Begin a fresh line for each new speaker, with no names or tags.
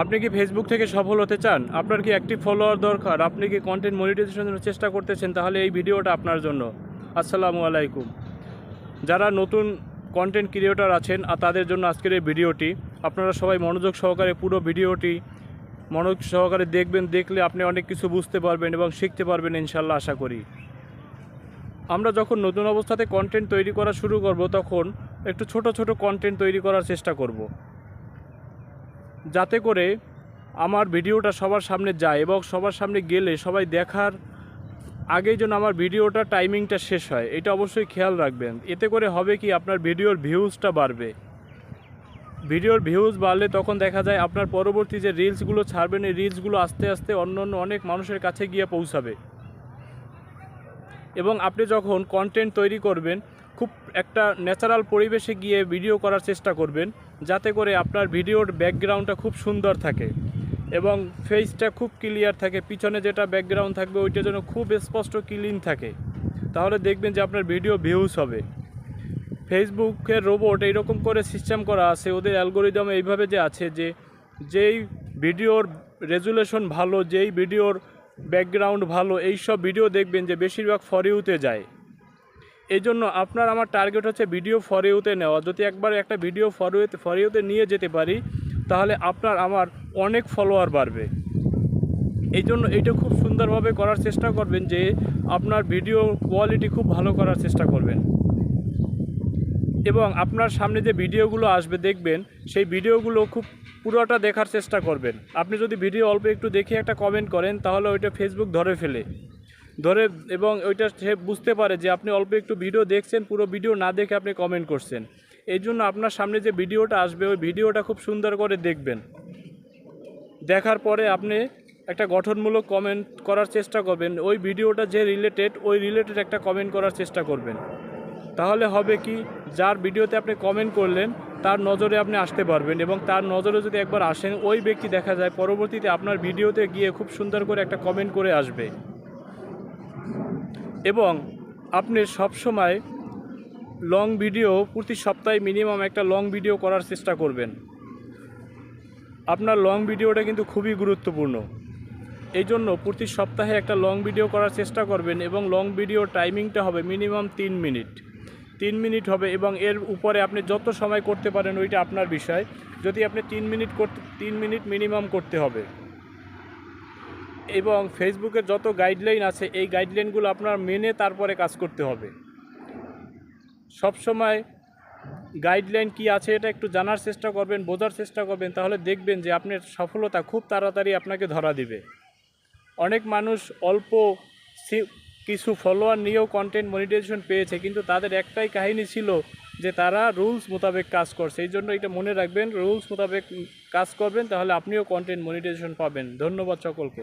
আপনি কি ফেসবুক থেকে সফল হতে চান? আপনার কি অ্যাক্টিভ ফলোয়ার দরকার? আপনি কি কন্টেন্ট মনিটাইজেশনের চেষ্টা করতেছেন? তাহলে এই ভিডিওটা আপনার জন্য। আসসালামু আলাইকুম। যারা নতুন কন্টেন্ট ক্রিয়েটর আছেন আর তাদের জন্য আজকের এই ভিডিওটি, আপনারা সবাই মনোযোগ সহকারে পুরো ভিডিওটি মনোযোগ সহকারে দেখবেন, দেখলে আপনি অনেক কিছু বুঝতে পারবেন এবং শিখতে পারবেন ইনশাল্লাহ আশা করি। আমরা যখন নতুন অবস্থাতে কন্টেন্ট তৈরি করা শুরু করব, তখন একটু ছোট ছোট কন্টেন্ট তৈরি করার চেষ্টা করব। যাতে করে আমার ভিডিওটা সবার সামনে যায় এবং সবার সামনে গেলে সবাই দেখার আগেই যেন আমার ভিডিওটা টাইমিংটা শেষ হয়। এটা অবশ্যই খেয়াল রাখবেন। এতে করে হবে কি আপনার ভিডিওর ভিউজটা বাড়বে। ভিডিওর ভিউজ বাড়লে তখন দেখা যায় আপনার পরবর্তী যে রিলসগুলো ছাড়বেন, এই রিলসগুলো আস্তে আস্তে অন্য অন্য অনেক মানুষের কাছে গিয়ে পৌঁছাবে। এবং আপনি যখন কন্টেন্ট তৈরি করবেন খুব একটা ন্যাচারাল পরিবেশে গিয়ে ভিডিও করার চেষ্টা করবেন, যাতে করে আপনার ভিডিওর ব্যাকগ্রাউন্ডটা খুব সুন্দর থাকে এবং ফেসটা খুব ক্লিয়ার থাকে, পিছনে যেটা ব্যাকগ্রাউন্ড থাকবে ওইটা যেন খুব স্পষ্ট ক্লিন থাকে। তাহলে দেখবেন যে আপনার ভিডিও ভিউজ হবে। ফেসবুকের রোবট এইরকম করে সিস্টেম করা আছে, ওদের অ্যালগোরিদম এইভাবে যে আছে যে, যেই ভিডিওর রেজুলেশন ভালো, যেই ভিডিওর ব্যাকগ্রাউন্ড ভালো এই সব ভিডিও দেখবেন যে বেশিরভাগ ফরিউতে যায়। এই জন্য আপনার আমার টার্গেট হচ্ছে ভিডিও ফর ইউতে নেওয়া। যদি একবার একটা ভিডিও ফর ইউতে ফর ইউতে নিয়ে যেতে পারি, তাহলে আপনার আমার অনেক ফলোয়ার বাড়বে। এই জন্য এটা খুব সুন্দরভাবে করার চেষ্টা করবেন যে আপনার ভিডিও কোয়ালিটি খুব ভালো করার চেষ্টা করবেন। এবং আপনার সামনে যে ভিডিওগুলো আসবে, দেখবেন সেই ভিডিওগুলো খুব পুরোটা দেখার চেষ্টা করবেন। আপনি যদি ভিডিও অল্প একটু দেখে একটা কমেন্ট করেন, তাহলে ওইটা ফেসবুক ধরে ফেলে। ধরে এবং ওইটা সে বুঝতে পারে যে আপনি অল্প একটু ভিডিও দেখছেন, পুরো ভিডিও না দেখে আপনি কমেন্ট করছেন। এই জন্য আপনার সামনে যে ভিডিওটা আসবে, ওই ভিডিওটা খুব সুন্দর করে দেখবেন। দেখার পরে আপনি একটা গঠনমূলক কমেন্ট করার চেষ্টা করবেন। ওই ভিডিওটা যে রিলেটেড ওই রিলেটেড একটা কমেন্ট করার চেষ্টা করবেন। তাহলে হবে কি, যার ভিডিওতে আপনি কমেন্ট করলেন, তার নজরে আপনি আসতে পারবেন এবং তার নজরে যদি একবার আসেন, ওই ব্যক্তি দেখা যায় পরবর্তীতে আপনার ভিডিওতে গিয়ে খুব সুন্দর করে একটা কমেন্ট করে আসবে। এবং আপনি সবসময় লং ভিডিও প্রতি সপ্তাহে মিনিমাম একটা লং ভিডিও করার চেষ্টা করবেন। আপনার লং ভিডিওটা কিন্তু খুবই গুরুত্বপূর্ণ। এই জন্য প্রতি সপ্তাহে একটা লং ভিডিও করার চেষ্টা করবেন এবং লং ভিডিও টাইমিংটা হবে মিনিমাম তিন মিনিট তিন মিনিট হবে এবং এর উপরে আপনি যত সময় করতে পারেন ওইটা আপনার বিষয়। যদি আপনি তিন মিনিট করতে তিন মিনিট মিনিমাম করতে হবে। এবং ফেসবুকের যত গাইডলাইন আছে, এই গাইডলাইনগুলো আপনার মেনে তারপরে কাজ করতে হবে। সব সময় গাইডলাইন কি আছে এটা একটু জানার চেষ্টা করবেন, বোঝার চেষ্টা করবেন, তাহলে দেখবেন যে আপনার সফলতা খুব তাড়াতাড়ি আপনাকে ধরা দিবে। অনেক মানুষ অল্প কিছু ফলোয়ার নিয়েও কন্টেন্ট মনিটাইজেশন পেয়েছে, কিন্তু তাদের একটাই কাহিনী ছিল যে তারা রুলস মোতাবেক কাজ করছে এই জন্য এটা মনে রাখবেন রুলস মোতাবেক কাজ করবেন, তাহলে আপনিও কন্টেন্ট মনিটাইজেশন পাবেন। ধন্যবাদ সকলকে।